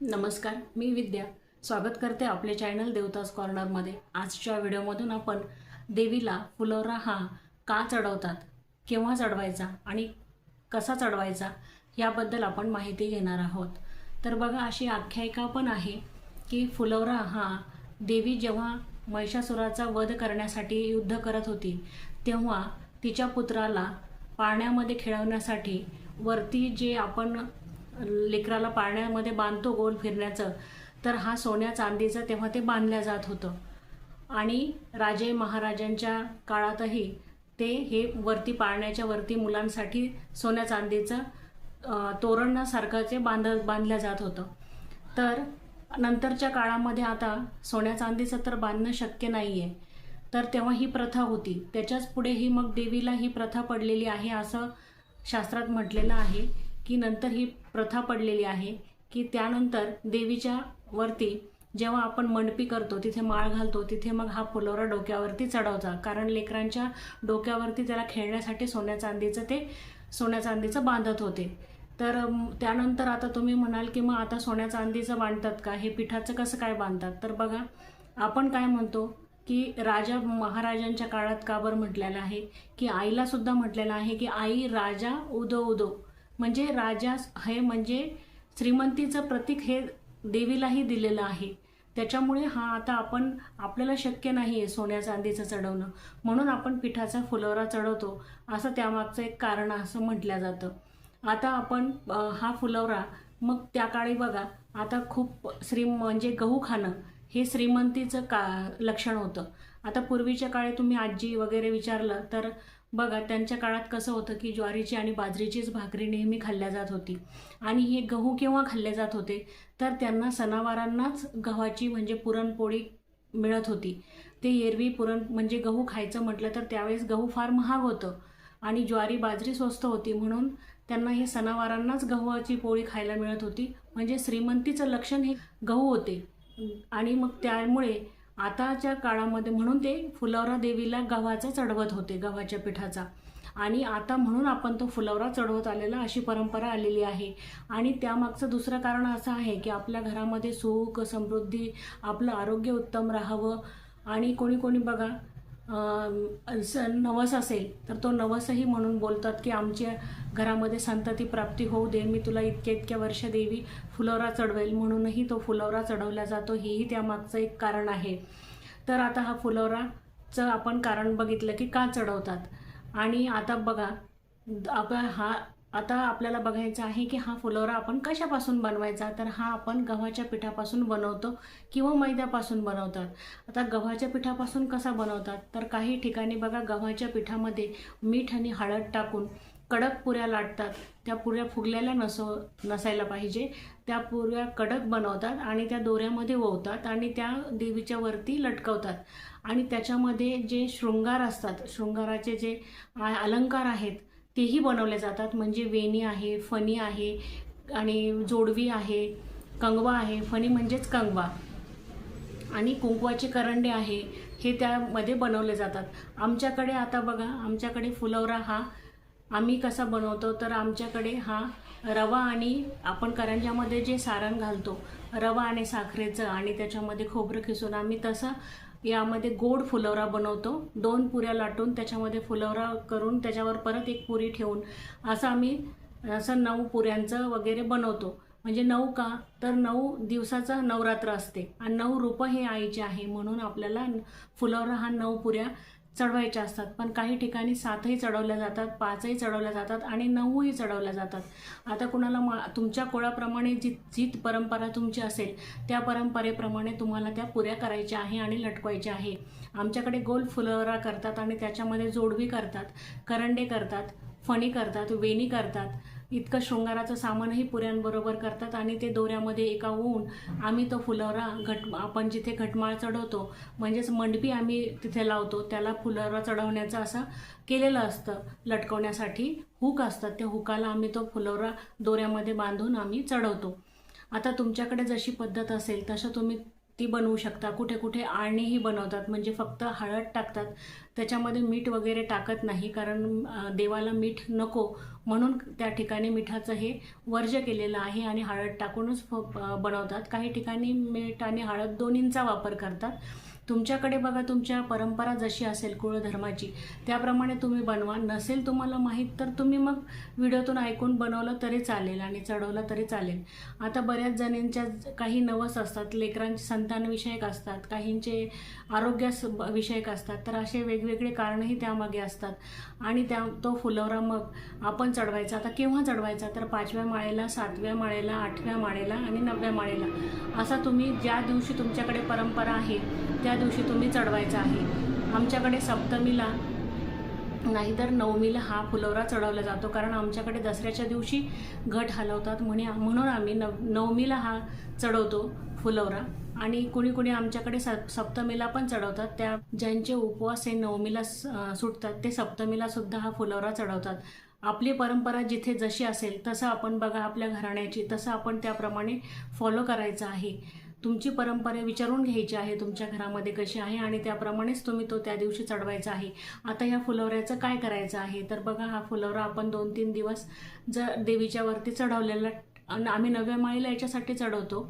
नमस्कार मी विद्या. स्वागत करते आपले चॅनल देवतास कॉर्नरमध्ये आजच्या व्हिडिओमधून आपण देवीला फुलोरा हा का चढवतात केव्हा चढवायचा आणि कसा चढवायचा याबद्दल आपण माहिती घेणार आहोत. तर बघा अशी आख्यायिका पण आहे की फुलोरा हा देवी जेव्हा महिषासुराचा वध करण्यासाठी युद्ध करत होती तेव्हा तिच्या पुत्राला पाळण्यामध्ये खेळवण्यासाठी वरती जे आपण लेकराला पाळण्यामध्ये बांधतो गोल फिरण्याचं तर हा सोन्या चांदीचं तेव्हा ते बांधल्या जात होतं. आणि राजे महाराजांच्या काळातही ते हे वरती पाळण्याच्या वरती मुलांसाठी सोन्या चांदीचं तोरणासारखं ते बांध बांधलं जात होतं. तर नंतरच्या काळामध्ये आता सोन्या चांदीचं तर बांधणं शक्य नाही आहे तर तेव्हा ही प्रथा होती. त्याच्याच पुढे ही मग देवीला ही प्रथा पडलेली आहे असं शास्त्रात म्हटलेलं आहे. की नंतर ही प्रथा पडलेली आहे की त्यानंतर देवीच्या वरती जेव्हा आपण मंडपी करतो तिथे माळ घालतो तिथे मग हा फुलोरा डोक्यावरती चढवचा कारण लेकरांच्या डोक्यावरती त्याला खेळण्यासाठी सोन्या चांदीचं ते सोन्या चांदीचं बांधत होते. तर त्यानंतर आता तुम्ही म्हणाल की मग आता सोन्या चांदीचं बांधतात का? हे पिठाचं कसं काय बांधतात? तर बघा आपण काय म्हणतो की राजा महाराजांच्या काळात का बरं म्हटलेलं आहे? की आईलासुद्धा म्हटलेलं आहे की आई राजा उदो उदो. म्हणजे राजा हे म्हणजे श्रीमंतीचं प्रतीक हे देवीलाही दिलेलं आहे. त्याच्यामुळे हा आता आपण आपल्याला शक्य नाही आहे सोन्या चांदीचं चढवणं. म्हणून आपण पिठाचा फुलोरा चढवतो. असं त्यामागचं एक कारण असं म्हटलं जातं. आता आपण हा फुलवरा मग त्या काळी बघा आता खूप श्री म्हणजे गहू खाणं हे श्रीमंतीचं का लक्षण होतं. आता पूर्वीच्या काळी तुम्ही आजी वगैरे विचारलं तर बघा त्यांच्या काळात कसं होतं की ज्वारीची आणि बाजरीचीच भाकरी नेहमी खाल्ल्या जात होती. आणि हे गहू केव्हा खाल्ले जात होते? तर त्यांना सणावारांनाच गव्हाची म्हणजे पुरणपोळी मिळत होती. ते एरवी पुरण म्हणजे गहू खायचं म्हटलं तर त्यावेळेस गहू फार महाग होतं. आणि ज्वारी बाजरी स्वस्त होती म्हणून त्यांना हे सणावारांनाच गव्हाची पोळी खायला मिळत होती. म्हणजे श्रीमंतीचं लक्षण हे गहू होते. आणि मग त्यामुळे आताच्या काळामध्ये म्हणून ते फुलवरा देवीला गव्हाचा चढवत होते गव्हाच्या पिठाचा. आणि आता म्हणून आपण तो फुलवरा चढवत आलेला अशी परंपरा आलेली आहे. आणि त्यामागचं दुसरं कारण असं आहे की आपल्या घरामध्ये सुख समृद्धी आपलं आरोग्य उत्तम राहावं. आणि कोणी कोणी बघा स- नवस असेल तर तो नवसही म्हणून बोलतात की आमच्या घरामध्ये संतती प्राप्ती होऊ दे मी तुला इतक्या इतक्या वर्ष देवी फुलवरा चढवेल म्हणूनही तो फुलवरा चढवला जातो हेही त्यामागचं एक कारण आहे. तर आता हा फुलवराचं आपण कारण बघितलं की का चढवतात? आणि आता बघा आपण हा आता आपल्याला बघायचं आहे की हा फुलोरा आपण कशापासून बनवायचा? तर हा आपण गव्हाच्या पिठापासून बनवतो किंवा मैद्यापासून बनवतात. आता गव्हाच्या पिठापासून कसा बनवतात? तर काही ठिकाणी बघा गव्हाच्या पिठामध्ये मीठ आणि हळद टाकून कडक पुऱ्या लाटतात. त्या पुऱ्या फुगलेल्या नसो नसायला पाहिजे. त्या पुऱ्या कडक बनवतात आणि त्या दोऱ्यामध्ये ओवतात आणि त्या देवीच्या वरती लटकवतात. आणि त्याच्यामध्ये जे शृंगार असतात शृंगाराचे जे अलंकार आहेत तेही बनवले जातात. म्हणजे वेणी आहे फणी आहे आणि जोडवी आहे कंगवा आहे. फणी म्हणजेच कंगवा. आणि कुंकवाचे करंडे आहे हे त्यामध्ये बनवले जातात. आमच्याकडे आता बघा आमच्याकडे फुलवरा हा आम्ही कसा बनवतो तर आमच्याकडे हा रवा आणि आपण करंजामध्ये जे सारण घालतो रवा आणि साखरेचं आणि त्याच्यामध्ये खोबरं खिसून आम्ही तसं यामध्ये गोड फुलवरा बनवतो. दोन पुऱ्या लाटून त्याच्यामध्ये फुलवरा करून त्याच्यावर परत एक पुरी ठेवून असं आम्ही असं नऊ पुऱ्यांचं वगैरे बनवतो. म्हणजे नऊ का? तर नऊ दिवसाचं नवरात्र असते. आणि नऊ रूपं हे आईचे आहे म्हणून आपल्याला फुलवरा हा नऊ पुऱ्या चढवायच्या असतात. पण काही ठिकाणी सातही चढवल्या जातात पाचही चढवल्या जातात आणि नऊही चढवल्या जातात. आता कुणाला मा तुमच्या कुळाप्रमाणे जी जी परंपरा तुमची असेल त्या परंपरेप्रमाणे तुम्हाला त्या पुऱ्या करायच्या आहे आणि लटकवायच्या आहे. आमच्याकडे गोल फुलवरा करतात आणि त्याच्यामध्ये जोडवी करतात करंडे करतात फणी करतात वेणी करतात. इतकं शृंगाराचं सामानही पुऱ्यांबरोबर करतात आणि ते दोऱ्यामध्ये एका होऊन आम्ही तो फुलवरा घट आपण जिथे घटमाळ चढवतो म्हणजेच मंडपी आम्ही तिथे लावतो त्याला फुलवरा चढवण्याचं असं केलेलं असतं लटकवण्यासाठी हुक असतात. त्या हुकाला आम्ही तो फुलवरा दोऱ्यामध्ये बांधून आम्ही चढवतो. आता तुमच्याकडे जशी पद्धत असेल तसं तुम्ही ती बनवू शकता. कुठे कुठे आळणीही बनवतात. म्हणजे फक्त हळद टाकतात. त्याच्यामध्ये मीठ वगैरे टाकत नाही. कारण देवाला मीठ नको. म्हणून त्या ठिकाणी मिठाचं हे वर्ज्य केलेलं आहे आणि हळद टाकूनच फ- बनवतात. काही ठिकाणी मीठ आणि हळद दोन्हींचा वापर करतात. तुमच्याकडे बघा तुमच्या परंपरा जशी असेल कुळधर्माची त्याप्रमाणे तुम्ही बनवा. नसेल तुम्हाला माहीत तर तुम्ही मग व्हिडिओतून ऐकून बनवलं तरी चालेल आणि चढवलं तरी चालेल. आता बऱ्याच जणींच्या काही नवस असतात लेकरांचे संतानविषयक असतात काहींचे आरोग्यास विषयक असतात तर असे वेगवेगळे कारणही त्यामागे असतात. आणि त्या तो फुलवरा मग आपण चढवायचा आता केव्हा चढवायचा? तर पाचव्या माळेला सातव्या माळेला आठव्या माळेला आणि नवव्या माळेला. असा तुम्ही ज्या दिवशी तुमच्याकडे परंपरा आहे त्या दिवशी तुम्ही चढवायचा आहे. आमच्याकडे सप्तमीला नाहीतर नवमीला हा फुलवरा चढवला जातो. कारण आमच्याकडे दसऱ्याच्या दिवशी घट हलवतात म्हणे म्हणून आम्ही नव नवमीला हा चढवतो फुलवरा आणि कुणी कुणी आमच्याकडे सप सप्तमीला पण चढवतात. त्या ज्यांचे उपवास हे नवमीला सुटतात ते सप्तमीला सुद्धा हा फुलवरा चढवतात. आपली परंपरा जिथे जशी असेल तसं आपण बघा आपल्या घराण्याची तसं आपण त्याप्रमाणे फॉलो करायचं आहे. तुमची परंपरा विचारून घ्यायची आहे तुमच्या घरामध्ये कशी आहे आणि त्याप्रमाणेच तुम्ही तो त्या दिवशी चढवायचा आहे. आता ह्या फुलवऱ्याचं काय करायचं आहे? तर बघा हा फुलवरा आपण दोन तीन दिवस जर देवीच्या वरती चढवलेला आम्ही नव्या माळीला याच्यासाठी चढवतो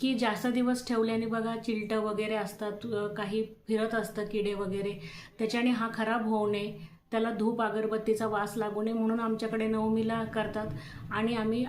की जास्त दिवस ठेवल्याने बघा चिलटं वगैरे असतात काही फिरत असतं किडे वगैरे. त्याच्याने हा खराब होऊ नये. त्याला धूप अगरबत्तीचा वास लागू नये म्हणून आमच्याकडे नवमीला करतात. आणि आम्ही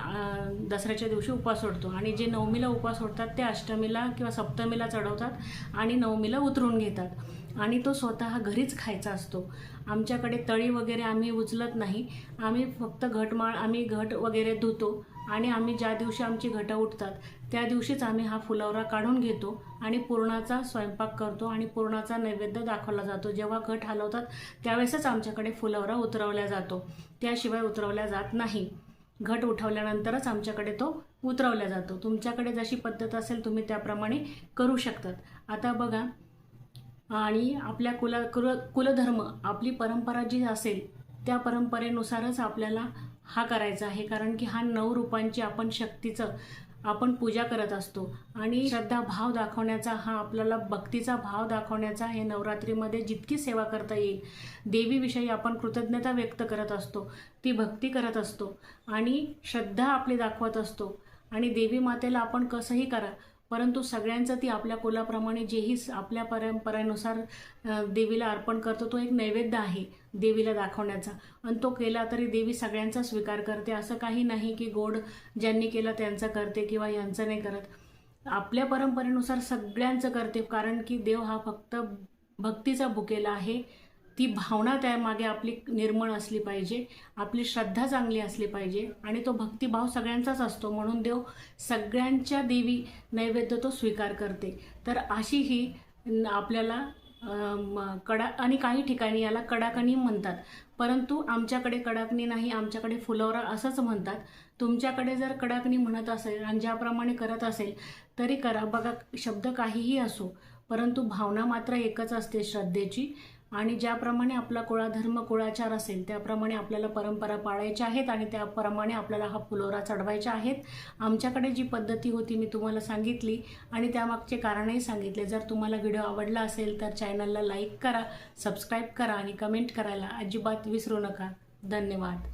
दसऱ्याच्या दिवशी उपवास सोडतो. आणि जे नवमीला उपवास सोडतात ते अष्टमीला किंवा सप्तमीला चढवतात आणि नवमीला उतरून घेतात. आणि तो स्वतः घरीच खायचा असतो. आमच्याकडे तळी वगैरे आम्ही उचलत नाही. आम्ही फक्त घटमाळ आम्ही घट वगैरे धुतो. आणि आम्ही ज्या दिवशी आमची घटं उठतात त्या दिवशीच आम्ही हा फुलवरा काढून घेतो आणि पुरणाचा स्वयंपाक करतो आणि पुरणाचा नैवेद्य दाखवला जातो. जेव्हा घट हलवतात त्यावेळेसच आमच्याकडे फुलवरा उतरवला जातो. त्याशिवाय उतरवला जात नाही. घट उठवल्यानंतरच आमच्याकडे तो उतरवला जातो. तुमच्याकडे जशी पद्धत असेल तुम्ही त्याप्रमाणे करू शकतात. आता बघा आणि आपल्या कुला कुल कुलधर्म आपली परंपरा जी असेल त्या परंपरेनुसारच आपल्याला हा करायचा आहे. कारण की हा नऊ रूपांची आपण शक्तीचं आपण पूजा करत असतो. आणि श्रद्धा भाव दाखवण्याचा हा आपल्याला भक्तीचा भाव दाखवण्याचा हे नवरात्रीमध्ये जितकी सेवा करता येईल देवीविषयी आपण कृतज्ञता व्यक्त करत असतो ती भक्ती करत असतो आणि श्रद्धा आपली दाखवत असतो. आणि देवी मातेला आपण कसंही करा परंतु सगळ्यांचं ती आपल्या कुलाप्रमाणे जेही आपल्या परंपरेनुसार देवीला अर्पण करतो तो एक नैवेद्य आहे देवीला दाखवण्याचा. आणि तो केला तरी देवी सगळ्यांचा स्वीकार करते. असं काही नाही की गोड ज्यांनी केलं त्यांचं करते किंवा यांचं नाही करत. आपल्या परंपरेनुसार सगळ्यांचं करते कारण की देव हा फक्त भक्तीचा भुकेला आहे. ती भावना त्यामागे आपली निर्मळ असली पाहिजे आपली श्रद्धा चांगली असली पाहिजे आणि तो भक्तिभाव सगळ्यांचाच असतो. म्हणून देव सगळ्यांच्या देवी नैवेद्य तो स्वीकार करते. तर अशी ही आपल्याला कडा आणि काही ठिकाणी याला कडाकणी म्हणतात. परंतु आमच्याकडे कडाकणी नाही आमच्याकडे फुलवरा असंच म्हणतात. तुमच्याकडे जर कडाकणी म्हणत असेल आणि ज्याप्रमाणे करत असेल तरी करा. बघा शब्द काहीही असो परंतु भावना मात्र एकच असते श्रद्धेची. आणि ज्याप्रमाणे आपला कुळाधर्म कुळाचार असेल त्याप्रमाणे आपल्याला परंपरा पाळायच्या आहेत आणि त्याप्रमाणे आपल्याला हा फुलोरा चढवायचा आहेत. आमच्याकडे जी पद्धती होती मी तुम्हाला सांगितली आणि त्यामागचे कारणही सांगितले. जर तुम्हाला व्हिडिओ आवडला असेल तर चॅनलला लाईक करा सबस्क्राईब करा आणि कमेंट करायला अजिबात विसरू नका. धन्यवाद.